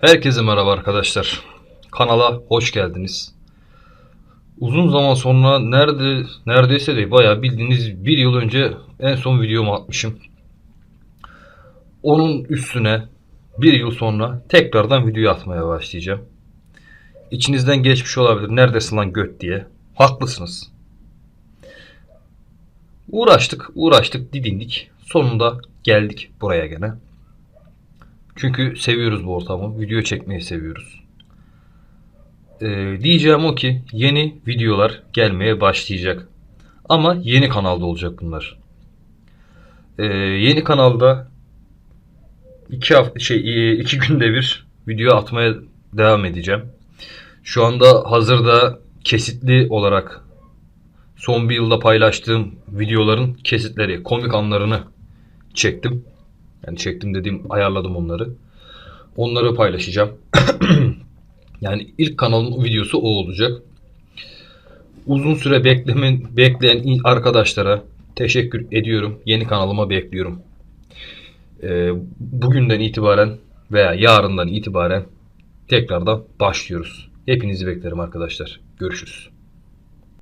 Herkese merhaba arkadaşlar. Kanala hoş geldiniz. Uzun zaman sonra nerede neredeyse de bayağı bildiğiniz bir yıl önce en son videomu atmışım. Onun üstüne bir yıl sonra tekrardan video atmaya başlayacağım. İçinizden geçmiş olabilir. Neredesin lan göt diye. Haklısınız. Uğraştık, uğraştık, didindik. Sonunda geldik buraya gene. Çünkü seviyoruz bu ortamı. Video çekmeyi seviyoruz. Ee, diyeceğim o ki yeni videolar gelmeye başlayacak. Ama yeni kanalda olacak bunlar. Ee, yeni kanalda iki hafta şey e, iki günde bir video atmaya devam edeceğim. Şu anda hazırda kesitli olarak son bir yılda paylaştığım videoların kesitleri, komik anlarını çektim. Yani çektim dediğim ayarladım onları. Onları paylaşacağım. yani ilk kanalın videosu o olacak. Uzun süre beklemen, bekleyen arkadaşlara teşekkür ediyorum. Yeni kanalıma bekliyorum. Ee, bugünden itibaren veya yarından itibaren tekrardan başlıyoruz. Hepinizi beklerim arkadaşlar. Görüşürüz.